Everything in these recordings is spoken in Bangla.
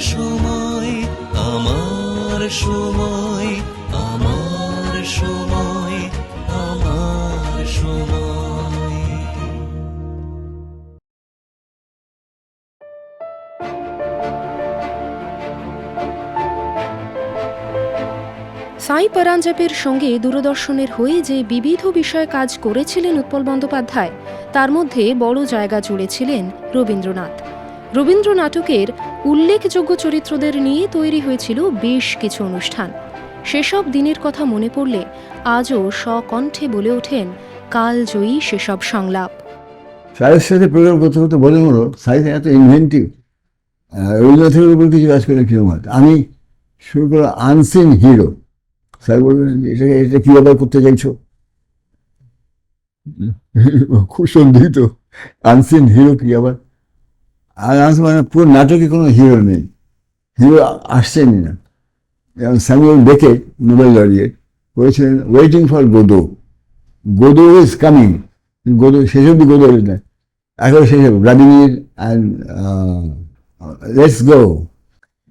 সময়, আমার সময় আমার সময় আমার সময়। সাই পরাঞ্জাপের সঙ্গে দূরদর্শনের হয়ে যে বিবিধ বিষয়ে কাজ করেছিলেন উৎপল বন্দ্যোপাধ্যায়, তার মধ্যে বড় জায়গা জুড়েছিলেন রবীন্দ্রনাথ। রবীন্দ্র নাটকের উল্লেখযোগ্য চরিত্রদের নিয়ে তৈরি হয়েছিল বেশ কিছু অনুষ্ঠান। সেসব দিনের কথা মনে পড়লে আজও স্বকণ্ঠে বলে ওঠেন কালজয়ী সেসব সংলাপ। সাইয়ের সাথে প্রোগ্রাম করতে করতে বলে হলো এত ইনভেন্টিভ উপর কিছু কাজ করে হয়? আমি শুরু করল আনসিন হিরো স্যার বললেন এটাকে এটা কী ব্যাপার, করতে চাইছো? খুব সন্দিহিত আনসিন হিরো কি আবার? আর মানে পুরো নাটকে কোনো হিরো নেই। হিরো আসছেনই না। যেমন স্যামুয়েল বেকে নোবেল লরিয়েট করেছিলেন waiting for Godot Godot is coming Godot শেষ অব্দি গোদো না এখন শেষ হবে ভ্লাদিমির অ্যান্ড লেটস গো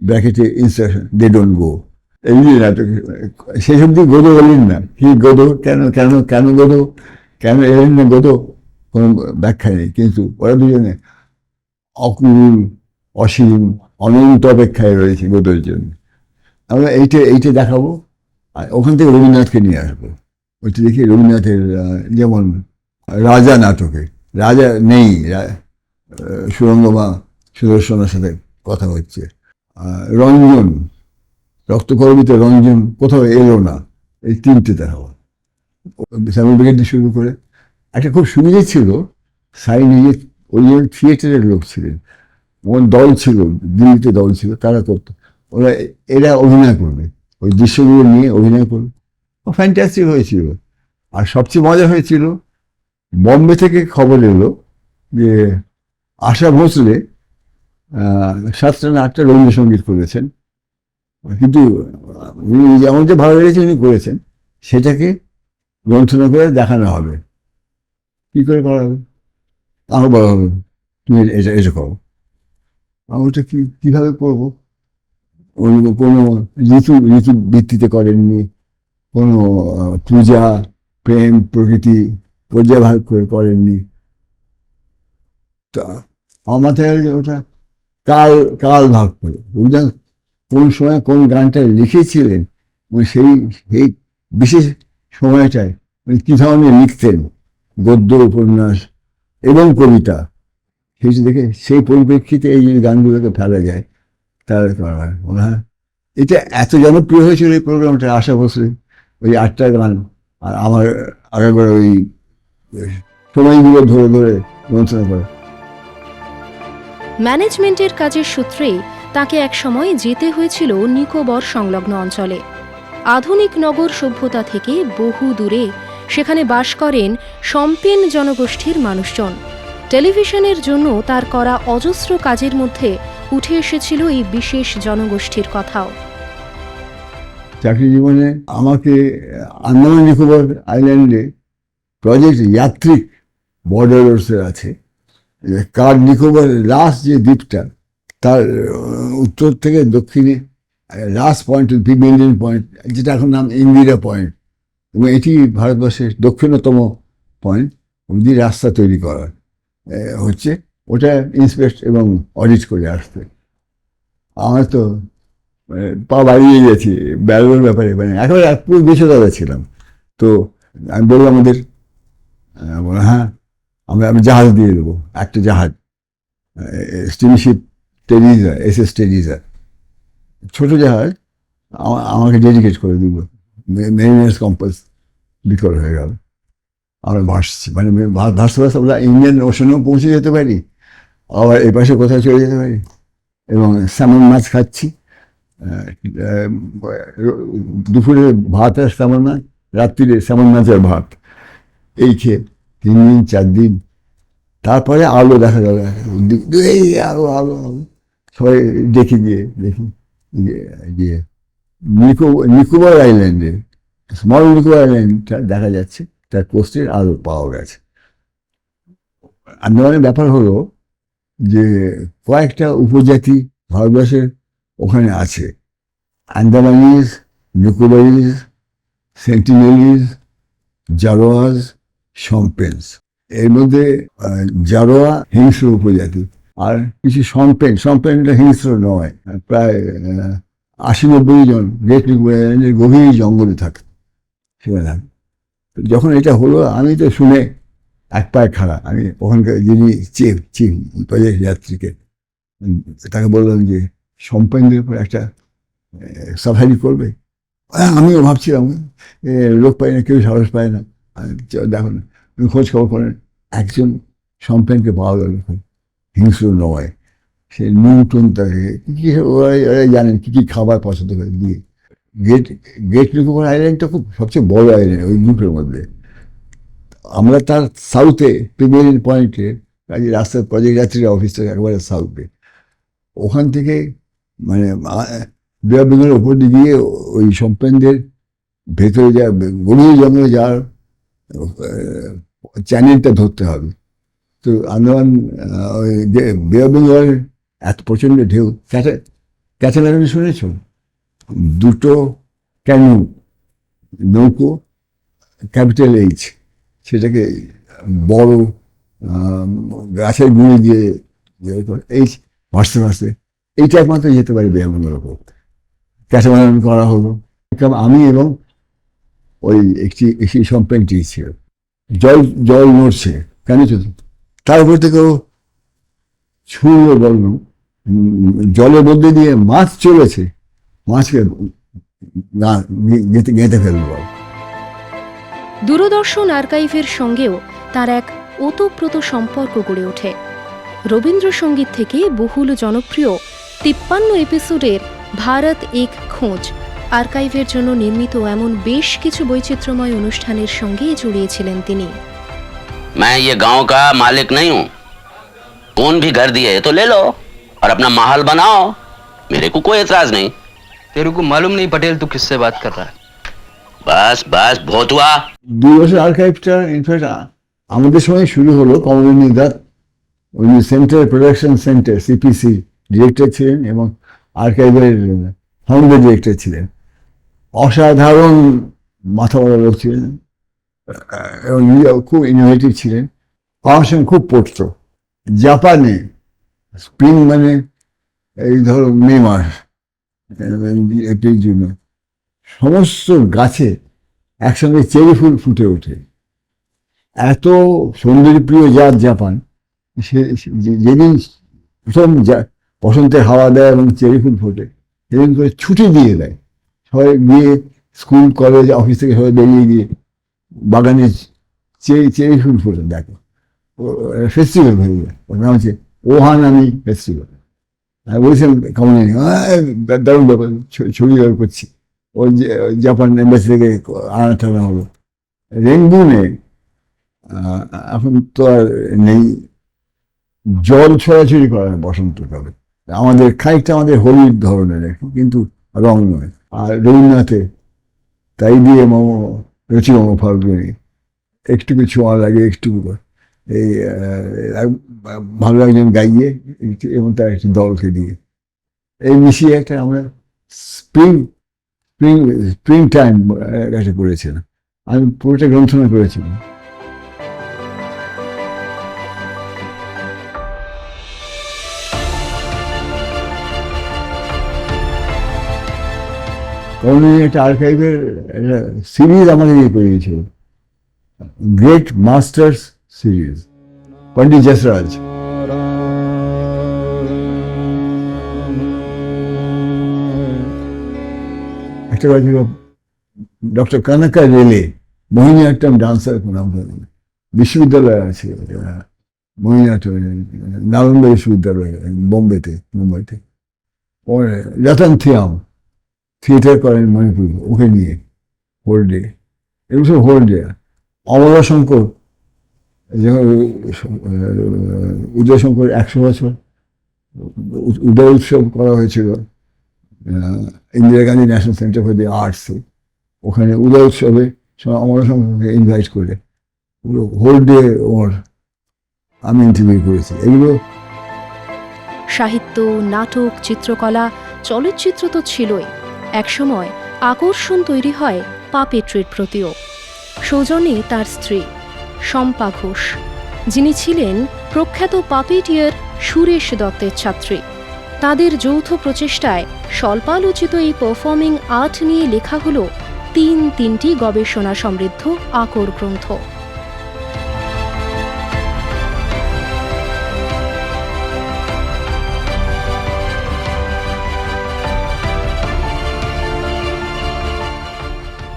ব্র্যাকেটে ইনস্ট্রাকশন দে ডোন্ট গো যে নাটক, শেষ অব্দি গোদো বলেন না। কি গোদো কেন কেন কেন গোদো কেন এলেন না গোদো কোনো ব্যাখ্যা নেই। কিন্তু ওরা দুজনে অকুল অসীম, অনন্ত অপেক্ষায় রয়েছে গোদোর জন্য। আমরা এইটা এইটা দেখাবো, আর ওখান থেকে রবীন্দ্রনাথকে নিয়ে আসব। ওইটা দেখি রবীন্দ্রনাথের যেমন রাজা নাটকে, রাজা নেই সুরঙ্গমা সুদর্শনের সাথে কথা হচ্ছে। রঞ্জন, রক্তকরবিতে রঞ্জন কোথাও এলো না, এই তিনটে দেখাবো। স্যামুয়েল ব্রিগেড শুরু করে, একটা খুব সুবিধে ছিল সাই নিজে ওই জন্য থিয়েটারের লোক ছিলেন। ওর দল ছিল, দিল্লিতে দল ছিল, তারা করতো। ওরা এরা অভিনয় করবে। ওই দৃশ্যগুলো নিয়ে অভিনয় করবে। ও ফ্যান্টাস্টিক হয়েছিল। আর সবচেয়ে মজা হয়েছিল, বম্বে থেকে খবর এলো যে আশা ভোসলে সাতটা না আটটা রবীন্দ্রসঙ্গীত করেছেন। কিন্তু উনি যেমন যে ভালো লেগেছে উনি করেছেন, সেটাকে গ্রন্থনা করে দেখানো হবে। কি করে করা হবে? আমার বলা হবে। তুমি এটা এটা করো। আমি ওটা কি কীভাবে করব? কোনো ঋতু ঋতু ভিত্তিতে করেননি। কোনো পূজা, প্রেম, প্রকৃতি পর্যায় ভাগ করে করেননি। তা, আমার মাথায় ওটা কাল কাল ভাগ করে। বুঝলেন? কোন সময় কোন গানটা লিখেছিলেন সেই সেই বিশেষ সময়টায় উনি কী ধরনের লিখতেন? গদ্য, উপন্যাস এবং কবিতা। সেই দেখে সেই পরিপ্রেক্ষিতে এই যে গানগুলোকে ফেলা যায় তাহলে হয় এটা এত জনপ্রিয় হয়েছিল এই প্রোগ্রামটা আশা বসলে ওই আটটা গান আর আমার আগেবার ওই সময়গুলো ধরে ধরে গ্রন্থনা করে। ম্যানেজমেন্টের কাজের সূত্রে তাকে এক সময় যেতে হয়েছিল নিকোবর সংলগ্ন অঞ্চলে। আধুনিক নগর সভ্যতা থেকে বহু দূরে সেখানে বাস করেন সম্পেন জনগোষ্ঠীর মানুষজন। টেলিভিশনের জন্য তার করা অজস্র কাজের মধ্যে উঠে এসেছিল এই বিশেষ জনগোষ্ঠীর কথাও। চাকরি জীবনে আমাকে আন্দামান নিকোবর আইল্যান্ডে প্রজেক্ট যাত্রিক বর্ডারসের আছে। কার নিকোবর লাস্ট যে দ্বীপটা, তার উত্তর থেকে দক্ষিণে লাস্ট পয়েন্ট পিগমেন্ডিয়ান পয়েন্ট যেটা এখন নাম ইন্দিরা পয়েন্ট এবং এটি ভারতবর্ষের দক্ষিণতম পয়েন্ট অবধি রাস্তা তৈরি করার। হচ্ছে ওটা ইন্সপেক্ট এবং অডিট করে আসতে। আমার তো পা বাড়িয়ে গেছি, বেরোনোর ব্যাপারে। মানে একেবারে এক পুরো বিষদাদা ছিলাম। তো আমি বললাম আমাদের হ্যাঁ আমরা, আমি জাহাজ দিয়ে দেবো, একটা জাহাজ। Steamship Teresa S S Teresa ছোটো জাহাজ, আমা- আমাকে ডেডিকেট করে দিব মেরিনার্স কম্পাস বিকল হয়ে গেল আমরা ভাসছি মানে ভাসতে ভাসতে আমরা ইন্ডিয়ান ওশানেও পৌঁছে যেতে পারি। আবার এই পাশে কোথাও চলে যেতে পারি। এবং স্যামন মাছ খাচ্ছি। দুপুরে ভাত আর স্যামন মাছ, রাত্রিরে স্যামন মাছের ভাত। এই খেয়ে তিন দিন চার দিন তারপরে আলো দেখা গেল এই আলো আলো আলো। সবাই দেখি গিয়ে, দেখি গিয়ে- নিকোবর আইল্যান্ডে স্মল নিকোবর আইল্যান্ডটা দেখা যাচ্ছে, তার পোস্টের আলো পাওয়া গেছে। আন্দামানের ব্যাপার হলো যে কয়েকটা উপজাতি ভারতবর্ষের ওখানে আছে। আন্দামানিজ নিকোবরিজ সেন্টিনেলিজ জারোয়াজ সম্পেন্স এর মধ্যে জারোয়া হিংস্র উপজাতি, আর কিছু সম্পেন সম্পেনটা হিংস্র নয়, প্রায় আশি নব্বই জন গ্রেট নিকোবরের গভীর জঙ্গলে থাকে। সেখানে থাকে। যখন এটা হলো, আমি তো শুনে এক পায়ে খাড়া। আমি ওখানকার যিনি চিফ চিফ প্রজেক্ট যাত্রীকে, তাকে বললাম যে, সম্পেনদের উপর একটা সাফারি করবে? আমিও ভাবছিলাম লোক পাই না, কেউ সাহস পায় না। দেখো না খোঁজ খবর করেন, একজন সম্পেনকে পাওয়া গেল, হিংস্র নয়। সে নিউটন তাকে কি কি ওরা জানেন কী কী খাবার পছন্দ করে। দিয়ে গেট গেট নিকোবর আইল্যান্ডটা খুব সবচেয়ে বড় আইল্যান্ড ওই গ্রুপের মধ্যে। আমরা তার সাউথে প্রিমিয়ারিন পয়েন্টে কাজে রাস্তার প্রজেক্ট যাত্রীর অফিস থেকে একবারে সাউথে ওখান থেকে মানে বিয়া বেঙ্গলের ওপর দিয়ে ওই সম্পেনদের ভেতরে যা গভীর জঙ্গলে যাওয়ার চ্যানেলটা ধরতে হবে। তো আন্দামান আহ, ওই যে বে অফ বেঙ্গলের এত প্রচণ্ড ঢেউ। ক্যাচা লাগানো শুনেছ? দুটো ক্যানু নৌকো ক্যাপিটাল এইচ সেটাকে বড় গাছের গুঁড়ি দিয়ে এইচ ভাসতে ভাসতে এইটা একমাত্র যেতে পারি বে অফ বেঙ্গলের ওপর ক্যাটামারান করা হলো। আমি এবং ওই একটি একটি সম্পেনটি ছিল। জল জল নড়ছে কেন তার উপর থেকেও ছুঁড়ে উম, জলের মধ্যে দিয়ে মাছ চলেছে মাছকে না গেঁথে গেঁথে ফেলবো দূরদর্শন আর্কাইভের সঙ্গেও তার এক ওতপ্রোত সম্পর্ক গড়ে ওঠে রবীন্দ্রসঙ্গীত থেকে বহুল জনপ্রিয় তিপ্পান্ন এপিসোডের ভারত এক খোঁজ আর্কাইভের জন্য নির্মিত এমন বেশ কিছু বৈচিত্র্যময় অনুষ্ঠানের সঙ্গে জড়িয়েছিলেন তিনি मैं ये गांव का मालिक नहीं हूं कौन भी घर दिए तो ले लो और अपना महल बनाओ मेरे को कोई एतराज नहीं तेरे को मालूम नहीं पटेल तू किससे बात कर रहा है बस बस बहुत हुआ দুই বছর আর্কাইভটা ইনফ্যাক্ট আমাদের সময় শুরু হলো কমলিনী দাস উনি central production centre CPC director ছিলেন এবং আর্কাইভের ফাউন্ডার ডিরেক্টর ছিলেন অসাধারণ মাথা বড় লোক ছিলেন আহ, এবং নিজেও খুব ইনোভেটিভ ছিলেন আমার সঙ্গে খুব পড়তো জাপানে স্প্রিং মানে এই ধরো মে মাস, এপ্রিল, জুনে সমস্ত গাছে একসঙ্গে চেরি ফুল ফুটে ওঠে। এত সৌন্দর্যপ্রিয় জাত জাপান, সে যেদিন প্রথম বসন্তের হাওয়া দেয় এবং চেরি ফুল ফোটে, সেদিন করে ছুটি দিয়ে দেয়। সবাই গিয়ে স্কুল, কলেজ, অফিস থেকে সবাই বেরিয়ে গিয়ে বাগানে চেরি চেরি ফুল ফোটে, দেখো। ফেস্টিভ্যাল হয়ে যায়। ওর নাম হচ্ছে ওহানামি ফেস্টিভ্যাল আমি বলছিলাম কেমন জানি, "আহ, দারুণ ব্যাপার ছবি করছি ওই জাপান এম্বাসি থেকে আনা টানা হলো রেঙ্গুনে এখন তো আর নেই জল ছড়াছড়ি করা হয় বসন্তকালে আমাদের খানিকটা আমাদের হোলির ধরনের একটু, কিন্তু রং নয় আর রবীন্দ্রনাথে তাই দিয়ে মম রুচি মম ফাল্গুনি একটুকু ছোঁয়া লাগে একটুকু করে। এই ভালো একজন গাইয়ে এবং তার একটি দলকে দিয়ে। এই মিশিয়ে একটা আমরা স্প্রিং স্প্রিং স্প্রিং টাইম একটা করেছিলাম। আমি পুরোটা গ্রন্থনা করেছিলাম। কারণ একটা আর্কাইভের একটা সিরিজ আমাদের ইয়ে করে দিয়েছিল great masters series Pandit Jasraj একটা কথা ডক্টর কানাকা রেলে মোহিনীআট্টম ডান্সার নাম বিশ্ববিদ্যালয় আছে মোহিনীআট্টম নালন্দা বিশ্ববিদ্যালয় বোম্বেতে মুম্বাইতে ওর রতন থিয়াম থিয়েটার করেন মণিপুর ওকে নিয়ে হোল ডে এগুলো সব whole day Amala Shankar ah, Udayshankar একশো বছর উদয় উৎসব করা হয়েছিল Indira Gandhi National Centre for the Arts ওখানে উদয় উৎসবে সব অমর সংঘকে ইনভাইট করে পুরো হোল ডে ওর আমি ইন্টারভিউ করেছি। এগুলো সাহিত্য নাটক চিত্রকলা চলচ্চিত্র তো ছিলই। একসময় আকর্ষণ তৈরি হয় পাপেট্রির প্রতিও। সৌজন্যে তার স্ত্রী শম্পা ঘোষ, যিনি ছিলেন প্রখ্যাত পাপেটিয়ার সুরেশ দত্তের ছাত্রী। তাদের যৌথ প্রচেষ্টায় স্বল্পালোচিত এই পারফর্মিং আর্ট নিয়ে লেখা হলো তিন তিনটি গবেষণা সমৃদ্ধ আকর গ্রন্থ।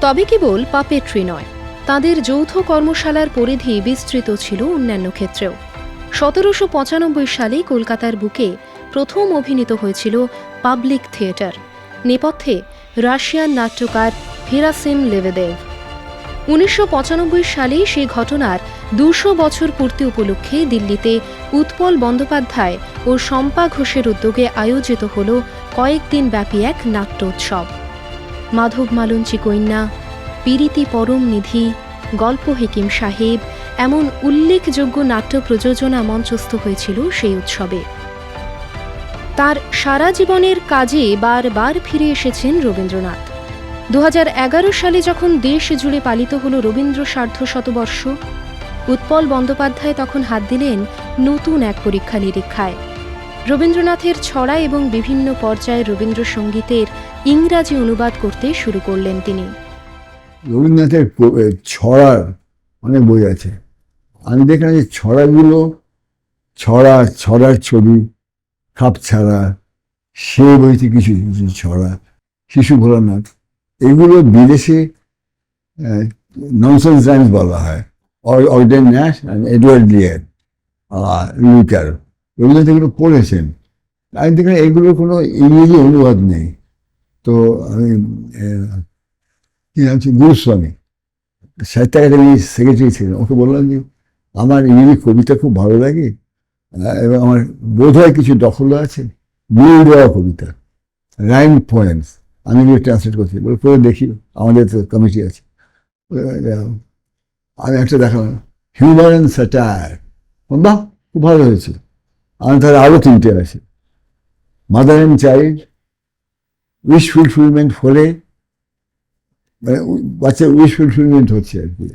তবে কেবল পাপেট্রি নয় তাদের যৌথ কর্মশালার পরিধি বিস্তৃত ছিল অন্যান্য ক্ষেত্রেও। সতেরোশো পঁচানব্বই সালে কলকাতার বুকে প্রথম অভিনীত হয়েছিল পাবলিক থিয়েটার, নেপথ্যে রাশিয়ান নাট্যকার হেরাসিম লেভেদেভ। উনিশশো পঁচানব্বই সালে সেই ঘটনার দুশো বছর পূর্তি উপলক্ষে দিল্লিতে উৎপল বন্দ্যোপাধ্যায় ও শম্পা ঘোষের উদ্যোগে আয়োজিত হল কয়েকদিন ব্যাপী এক নাট্যোৎসব। মাধব মালঞ্চি কন্যা পিরিতি পরম নিধি, গল্প হেকিম সাহেব, এমন উল্লেখযোগ্য নাট্য প্রযোজনা মঞ্চস্থ হয়েছিল সেই উৎসবে। তার সারা জীবনের কাজে বারবার ফিরে এসেছেন রবীন্দ্রনাথ। দু হাজার এগারো সালে যখন দেশ জুড়ে পালিত হল রবীন্দ্র সার্ধ শতবর্ষ, উৎপল বন্দ্যোপাধ্যায় তখন হাত দিলেন নতুন এক পরীক্ষা নিরীক্ষায়। রবীন্দ্রনাথের ছড়া এবং বিভিন্ন পর্যায়ে রবীন্দ্রসঙ্গীতের ইংরাজি অনুবাদ করতে শুরু করলেন তিনি। রবীন্দ্রনাথের ছড়ার অনেক বই আছে। আমি দেখলাম যে ছড়াগুলো, ছড়া, ছড়ার ছবি খাপ ছাড়া সে বইতে কিছু কিছু ছড়া, শিশু ভোলানাথ, এগুলো বিদেশে ননসেন্স রাইমস বলা হয়। অর্ডেন ন্যাশ এডওয়ার্ড লিয়ার লুইকার রবীন্দ্রনাথ এগুলো পড়েছেন। আমি দেখলাম এগুলোর কোনো ইংরেজি অনুবাদ নেই। তো আমি নাম ছিল গুরুস্বামী সাহিত্য একাডেমির সেক্রেটারি ছিলেন। ওকে বললাম যে আমার ইংরেজি কবিতা খুব ভালো লাগে এবং আমার বোধ হয় কিছু দখল আছে। মিল দেওয়া কবিতা রাইম পয়েন্টস আমি এগুলো ট্রান্সলেট করছি। বলে করে দেখি আমাদের তো কমিটি আছে। বলে, আমি একটা দেখালাম হিউমার অ্যান্ড স্যাটায়ার বাহ খুব ভালো হয়েছে। আমি তাহলে আরও তিনটে আছে। Mother and child wish fulfilment হলে মানে বাচ্চার উইশ ফুলফিলমেন্ট হচ্ছে আর কি।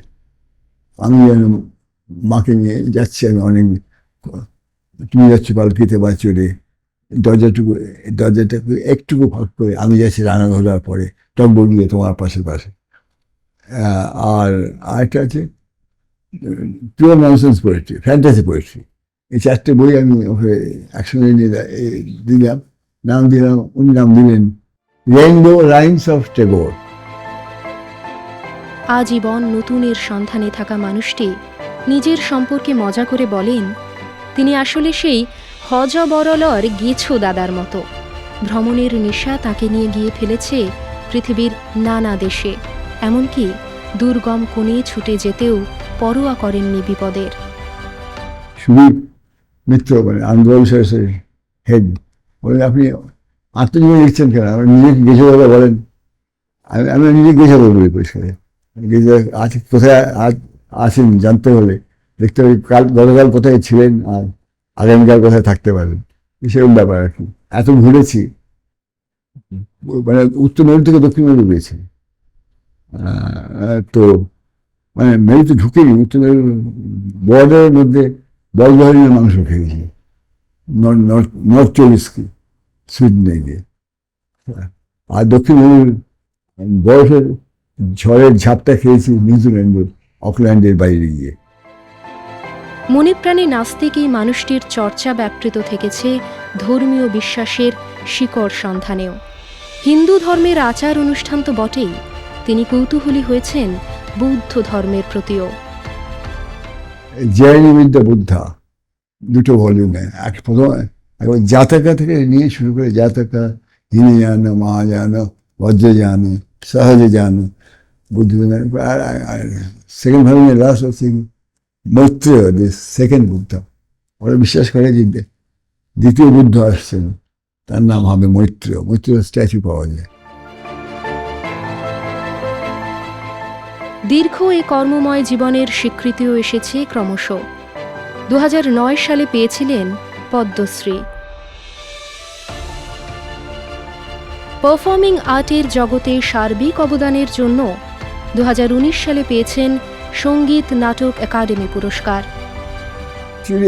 আমি যেন মাকে নিয়ে যাচ্ছি, আমি অনেক তুমি যাচ্ছ, পালকিতে বা চলে দরজাটুকু, দরজাটাকে একটুকু ফাঁক করে আমি যাচ্ছি রান্না ঘোরার পরে, টক বগিয়ে তোমার পাশে পাশে আর আরেকটা আছে pure nonsense poetry fantasy poetry এই চারটে বই আমি ওকে একসঙ্গে নিয়ে দিলাম, নাম দিলাম, উনি নাম দিলেন রেইনবো লাইন্স অফ টেগোর আজীবন নতুনের সন্ধানে থাকা মানুষটি নিজের সম্পর্কে মজা করে বলেন, তিনি আসলে সেই হজ বরলর গেছো দাদার মতো। ভ্রমণের নেশা তাকে নিয়ে গিয়ে ফেলেছে পৃথিবীর নানা দেশে। এমনকি দুর্গম কোণে ছুটে যেতেও পরোয়া করেননি বিপদের। সুদীপ মিত্র মানে হেড, বলেন, আপনি আত্মজীবনী লিখছেন কেন? আপনি নিজেকে গেছে বলে বলেন। আমি আমি নিজে গেছে এই পরিষ্কারে। আজ কোথায় আজ আছেন জানতে হলে। দেখতে হবে কাল গতকাল কোথায় ছিলেন আর আগামীকাল কোথায় থাকতে পারেন সেরকম ব্যাপার আর কি। এত ঘুরেছি। মানে উত্তর মেরু থেকে দক্ষিণ মেরু আহ, তো মানে মেরুতে ঢুকেনি উত্তর মেরু বর্ডারের মধ্যে বলবাহিনীর মাংস খেয়েছি নর্থ চব্বিশকে সুইডেনে গিয়ে। আর দক্ষিণ মেরুর বরফের ঝড়ের ঝাপটা খেয়েছি নিউজিল্যান্ডের অকল্যান্ডের বাইরে গিয়ে। মনে প্রাণে নাস্তিক এই মানুষটির চর্চা ব্যাপৃত থেকেছে ধর্মীয় বিশ্বাসের শিকড় সন্ধানেও। হিন্দু ধর্মের আচার অনুষ্ঠান তো বটেই তিনি কৌতূহলী হয়েছেন বৌদ্ধ ধর্মের প্রতিও। জয়নী বিদ্যা বুদ্ধা দুটো ভলিউমে এক প্রথম একবার জাতকা থেকে নিয়ে শুরু করে জাতকা হীনযান মহাযান বজ্রযান সহজ যান বুদ্ধ আর সেকেন্ড ভলিউমে লাস্ট হচ্ছে মৈত্রেয় দি সেকেন্ড বুদ্ধ। ওরা বিশ্বাস করে যে দ্বিতীয় বুদ্ধ আসছেন, তার নাম হবে মৈত্রেয়। মৈত্রেয় স্ট্যাচু পাওয়া যায়। দীর্ঘ এ কর্মময় জীবনের স্বীকৃতিও এসেছে ক্রমশ। দু হাজার নয় সালে পেয়েছিলেন পদ্মশ্রী। পারফর্মিং আর্টের জগতে সার্বিক অবদানের জন্য দু হাজার উনিশ সালে পেয়েছেন সংগীত নাটক একাডেমি পুরস্কার।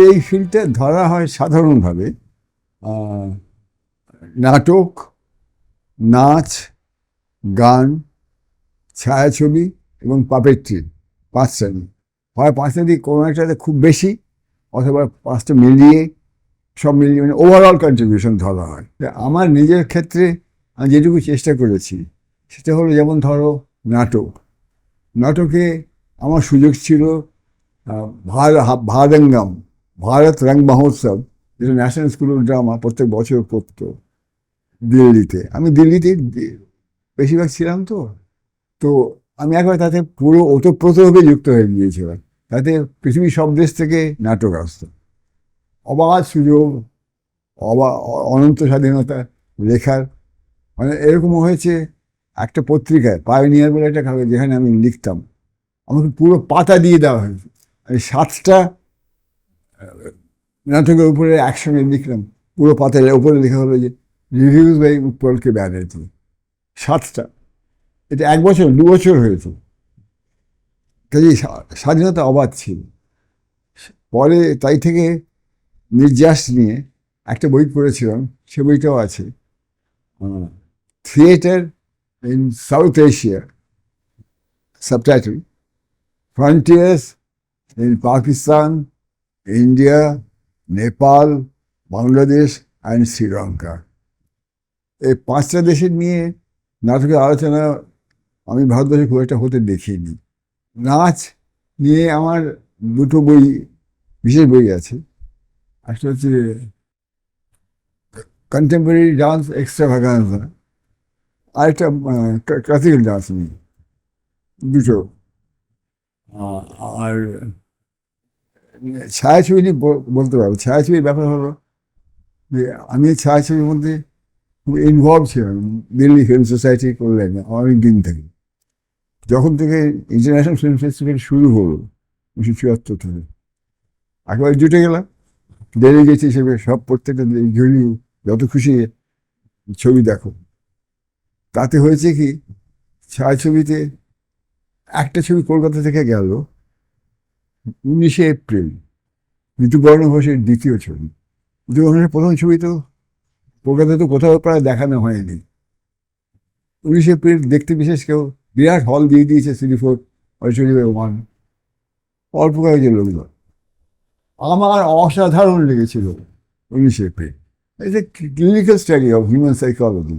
এই ফিল্ডটা ধরা হয় সাধারণভাবে নাটক, নাচ, গান, ছায়াছবি এবং পাপেট্রি পাঁচ শ্রেণি। হয় পাঁচটা কোনো একটাতে খুব বেশি অথবা পাঁচটা মিলিয়ে, সব মিলিয়ে মানে ওভারঅল কন্ট্রিবিউশন ধরা হয়। আমার নিজের ক্ষেত্রে আমি যেটুকু চেষ্টা করেছি, সেটা হলো যেমন ধরো নাটক। নাটকে আমার সুযোগ ছিল ভারঙ্গম, ভারত রং মহোৎসব, যেটা ন্যাশনাল স্কুল অফ ড্রামা প্রত্যেক বছর করতো দিল্লিতে। আমি দিল্লিতে বেশিরভাগ ছিলাম তো। তো আমি একবার তাতে পুরো ওতপ্রোতভাবে যুক্ত হয়ে গিয়েছিলাম তাতে পৃথিবীর সব দেশ থেকে নাটক আসতো। অবাধ সুযোগ, অবা অনন্ত স্বাধীনতা লেখার মানে এরকম হয়েছে একটা পত্রিকায় পায়োনিয়ার বলে একটা কাগজ, যেখানে আমি লিখতাম। আমাকে পুরো পাতা দিয়ে দেওয়া হয়েছে। আমি সাতটা নাটকের উপরে একসঙ্গে লিখলাম। পুরো পাতার উপরে লেখা হলো যে রিভিউজ বাই উৎপলকে ব্যানার্জি সাতটা। এটা এক বছর, দু বছর হয়েছে। কাজে স্বাধীনতা অবাধ ছিল। পরে তাই থেকে নির্যাস নিয়ে একটা বই পড়েছিলাম, সে বইটাও আছে। Theatre in South Asia subtitle frontiers in Pakistan India Nepal Bangladesh and Sri Lanka এই পাঁচটা দেশের নিয়ে নাটকের আলোচনা আমি ভারতবর্ষে খুব একটা হতে দেখিনি। নাচ নিয়ে আমার দুটো বই, বিশেষ বই আছে। একটা হচ্ছে কন্টেম্পোরারি ডান্স এক্সট্রা ভাগান্সা আরেকটা ডান্স নিয়ে দুটো। আর ছায়াছবি নিয়ে বলতে পারব। ছায়াছবির ব্যাপার হলো যে, আমি ছায়াছবির মধ্যে ইনভলভ ছিলাম। দিল্লি ফিল্ম সোসাইটি করলেন অনেক দিন থেকে। যখন থেকে ইন্টারন্যাশনাল ফিল্ম ফেস্টিভ্যাল শুরু হলো, উনিশশো চুয়াত্তর থেকে। একবার জুটে গেলাম ডেলিগেট হিসেবে সব প্রত্যেকটা জড়ি যত খুশি ছবি দেখো। তাতে হয়েছে কি? ছায়াছবিতে একটা ছবি কলকাতা থেকে গেল উনিশে এপ্রিল, ঋতুবর্ণ ঘোষের দ্বিতীয় ছবি। ঋতুবর্ণ ঘোষের প্রথম ছবি তো কলকাতায় তো কোথাও প্রায় দেখানো হয়নি। উনিশে এপ্রিল দেখতে বিশেষ কেউ বিরাট হল দিয়ে দিয়েছে সিডি ফোর অডিটোরিয়ামে ওয়ান অল্প কয়েকজন লোকজন। আমার অসাধারণ লেগেছিল উনিশে এপ্রিল। যে clinical study of human psychology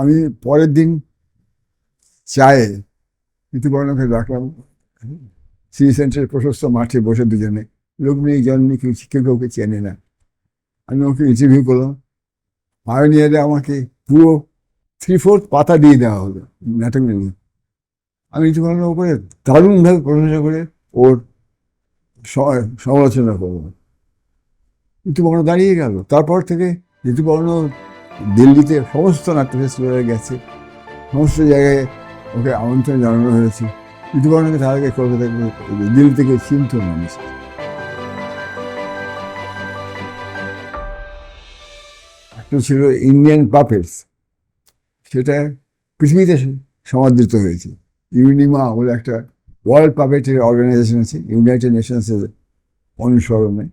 আমি পরের দিন চায়ে ঋতুবর্ণকে ডাকলাম সিটি সেন্টারের প্রশস্ত মাঠে বসে দুজনে। লোক নেই, জন কেউ কেউ কাউকে চেনে না। আমি ওকে ইন্টারভিউ করলাম। পায়োনিয়ারে আমাকে পুরো থ্রি ফোর্থ পাতা দিয়ে দেওয়া হলো নাটক নিয়ে। আমি ঋতুপর্ণের উপরে দারুণভাবে প্রশংসা করে ওর সমালোচনা করব ঋতুপর্ণ দাঁড়িয়ে গেল। তারপর থেকে ঋতুপর্ণ দিল্লিতে সমস্ত নাট্য ফেস্টিভ্যালে গেছে। সমস্ত জায়গায় ওকে আমন্ত্রণ জানানো হয়েছে। ঋতুপর্ণকে তার আগে কলকাতা দিল্লি থেকে চিনত মানুষ একটা ছিল ইন্ডিয়ান পাপেটস সেটা পৃথিবীতে সমাদৃত হয়েছে। ইউনিমা বলে একটা ওয়ার্ল্ড পাপেটের অর্গানাইজেশন আছে, ইউনাইটেড নেশনসের অনুসরণে।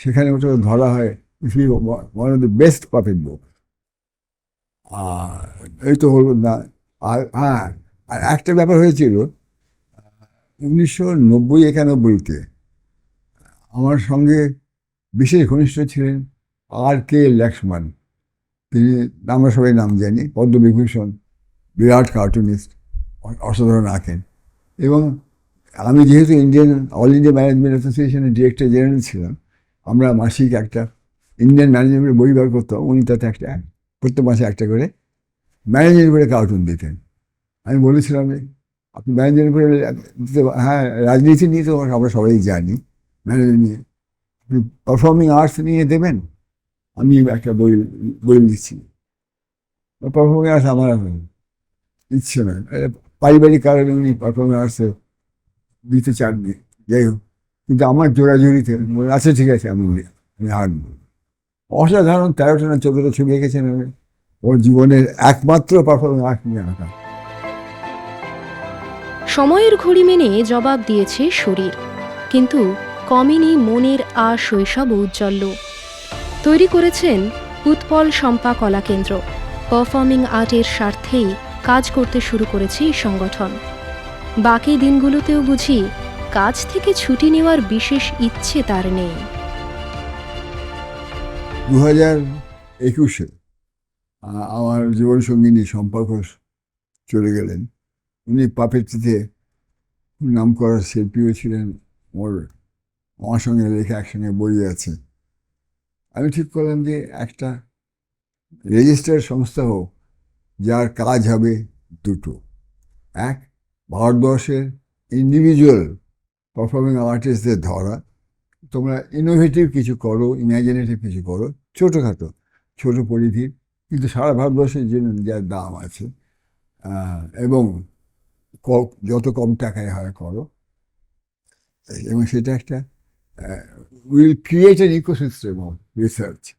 সেখানে ওটা ধরা হয় পৃথিবীর one of the best puppet book আর এই তো হলো না, আর হ্যাঁ আর একটা ব্যাপার হয়েছিল উনিশশো নব্বই একানব্বইতে আমার সঙ্গে বিশেষ ঘনিষ্ঠ ছিলেন আর কে লক্ষ্মণ তিনি, আমরা সবাই নাম জানি, পদ্মবিভূষণ, বিরাট কার্টুনিস্ট, অসাধারণ আঁকেন। এবং আমি যেহেতু ইন্ডিয়ান, অল ইন্ডিয়া ম্যানেজমেন্ট অ্যাসোসিয়েশনের ডিরেক্টর জেনারেল ছিলাম, আমরা মাসিক একটা ইন্ডিয়ান ম্যানেজমেন্টের বই বার করতাম, উনি তাতে একটা প্রত্যেক মাসে একটা করে ম্যানেজার করে কার্টুন দিতেন। আমি বলেছিলাম যে, আপনি ম্যানেজার করে দিতে হ্যাঁ রাজনীতি নিয়ে তো আমরা সবাই জানি। ম্যানেজার নিয়ে আপনি পারফর্মিং আর্টস নিয়ে দেবেন আমি একটা বই বই দিচ্ছি পারফর্মিং আর্টস আমার ইচ্ছে এটা পারিবারিক কারণে উনি পারফর্মিং আর্টসে দিতে চাননি। যাই হোক কিন্তু আমার জোড়াজুড়িতে আচ্ছা ঠিক আছে আমি আমি হারবো। অসাধারণ তেরোটা না চোদ্দটা ছবি এঁকেছেন আমি ওর জীবনের একমাত্র পারফর্মিং আর্ট নিয়ে আঁকা সময়ের ঘড়ি মেনে জবাব দিয়েছে শরীর, কিন্তু কমেনি মনের আ শৈশব ঔজ্জ্বল্য। তৈরি করেছেন উৎপল সম্পা কলা কেন্দ্র। পারফর্মিং আর্টের স্বার্থেই কাজ করতে শুরু করেছে এই সংগঠন। বাকি দিনগুলোতেও বুঝি কাজ থেকে ছুটি নেওয়ার বিশেষ ইচ্ছে তার নেই। দু হাজার একুশে আমার জীবনসঙ্গিনী সম্পর্ক চলে গেলেন। উনি পাপেটিতে নাম করার শিল্পীও ছিলেন, ওর আমার সঙ্গে লেখা একসঙ্গে বই আছে। আমি ঠিক করলাম যে একটা রেজিস্টার সংস্থা হোক, যার কাজ হবে দুটো। এক, ভারতবর্ষের ইন্ডিভিজুয়াল পারফর্মিং আর্টিস্টদের ধরা তোমরা ইনোভেটিভ কিছু করো ইমাজিনেটিভ কিছু করো, ছোটোখাটো, ছোটো পরিধির কিন্তু সারা ভারতবর্ষের জন্য যার দাম আছে এবং যত কম টাকায় হয় করো, এবং সেটা একটা will create an ecosystem of research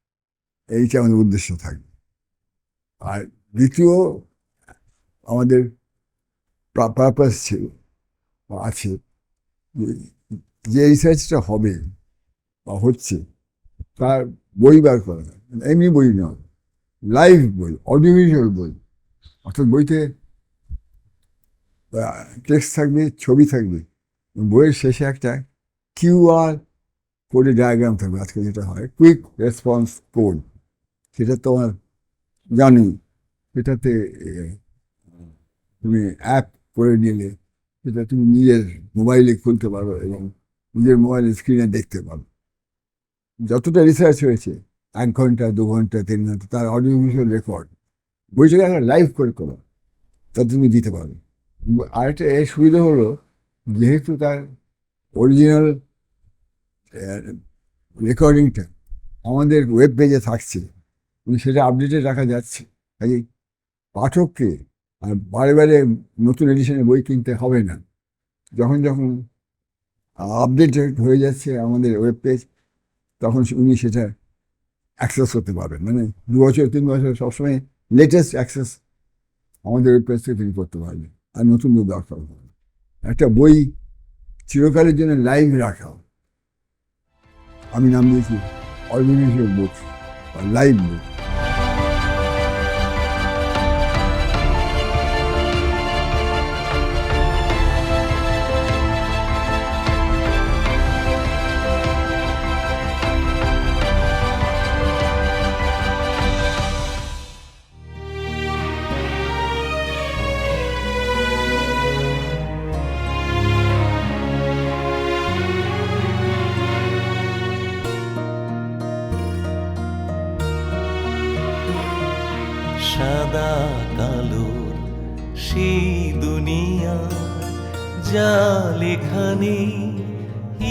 এইটা আমাদের উদ্দেশ্য থাকবে। আর দ্বিতীয়, আমাদের পারপাস ছিল, আছে, যে- যে রিসার্চটা হবে বা হচ্ছে তার বই বার করা এমনি বই নয় লাইভ বই অডিওভিজুয়াল বই। অর্থাৎ বইতে টেক্সট থাকবে, ছবি থাকবে। বইয়ের শেষে একটা কিউআর কোডে ডায়াগ্রাম থাকবে। আজকে যেটা হয় কুইক রেসপন্স কোড সেটা তোমার জানি। সেটাতে তুমি অ্যাপ করে নিলে, সেটা তুমি নিজের মোবাইলে খুলতে পারো এবং নিজের মোবাইলের স্ক্রিনে দেখতে পারো যতটা রিসার্চ হয়েছে, এক ঘণ্টা, দু ঘণ্টা, তিন ঘণ্টা, তার অডিও ভিজুয়াল রেকর্ড বইটাকে একটা লাইভ করে করো তা তুমি দিতে পারো আরেকটা এর সুবিধা হলো, যেহেতু তার অরিজিনাল রেকর্ডিংটা আমাদের ওয়েব পেজে থাকছে সেটা আপডেটে রাখা যাচ্ছে। কাজে পাঠককে আর বারে বারে নতুন এডিশনের বই কিনতে হবে না। যখন যখন আপডেট হয়ে যাচ্ছে আমাদের ওয়েব পেজ তখন উনি সেটা অ্যাক্সেস করতে পারবেন। মানে দু বছর, তিন বছর সবসময় লেটেস্ট অ্যাক্সেস আমাদের ওই প্রেস থেকে তিনি করতে পারবেন। আর নতুন বই দরকার হবে একটা বই চিরকালের জন্য লাইভ রাখা আমি নাম দিয়েছি অর্গানাইজেশন বুক লাইভ বুক সাদা কালোর সেই দুনিয়া যা লেখানে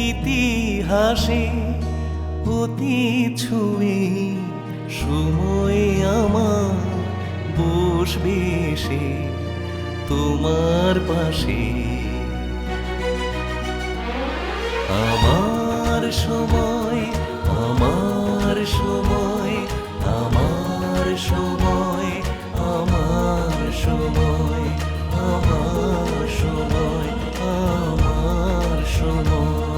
ইতিহাসে অতি ছুঁয়ে সময় আমার বসবে সে তোমার পাশে। আমার সময় আমার সময় আমার সময়। সময় আমার সময় আমার সময়।